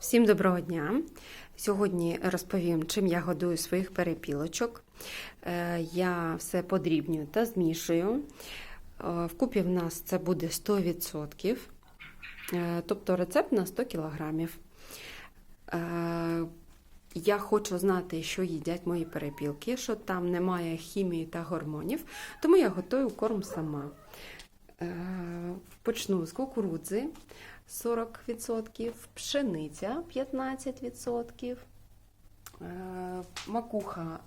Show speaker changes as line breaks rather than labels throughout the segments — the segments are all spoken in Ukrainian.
Всім доброго дня! Сьогодні розповім, чим я годую своїх перепілочок. Е, Я все подрібнюю та змішую. Е, Вкупі в нас це буде 100%, Е, тобто рецепт на 100 кг. Я хочу знати, що їдять мої перепілки, що там немає хімії та гормонів, тому я готую корм сама. Почну з кукурудзи 40%, пшениця 15%, е, макуха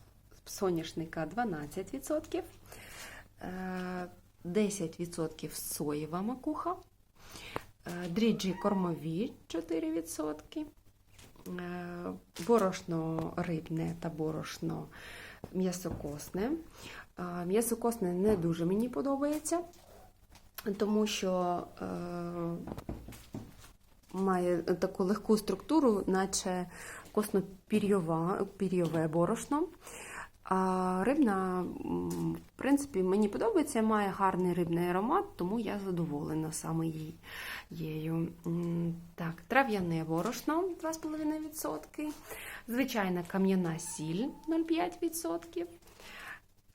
соняшника 12%, е, 10% соєва макуха, е, дріджі кормові 4%, е, борошно рибне та борошно м'ясокосне. Е, М'ясокосне не дуже мені подобається тому що е, має таку легку структуру, наче косно-пір'єве борошно. А рибна, в принципі, мені подобається, має гарний рибний аромат, тому я задоволена саме її. Так, трав'яне борошно 2,5%, звичайна кам'яна сіль 0,5%,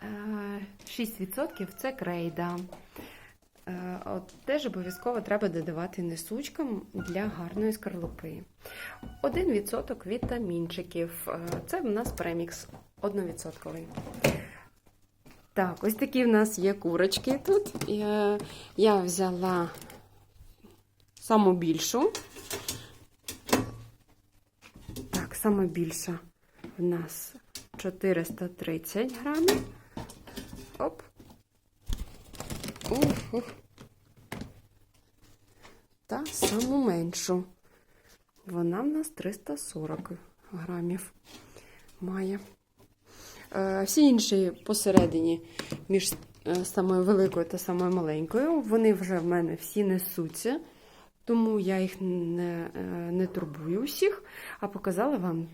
е, 6% це крейда. Е, От теж обов'язково треба додавати несучкам для гарної скорлупи. 1% вітамінчиків. Е, Це в нас премікс 1%. Так, ось такі в нас є курочки тут. Я, я взяла саму більшу. Так, сама більша в нас 430 грамів. Оп. Ух, ух. Та саму меншу. Вона в нас 340 грамів має. Е, Всі інші посередині між е, самою великою та самою маленькою, вони вже в мене всі несуться, тому я їх не, е, не турбую всіх, а показала вам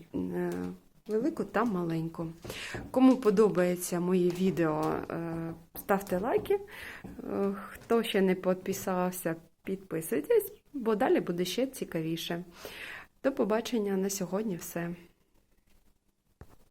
велику та маленьку. Кому подобається моє відео, ставте лайки. Хто ще не підписався, підписуйтесь, бо далі буде ще цікавіше. До побачення на сьогодні все.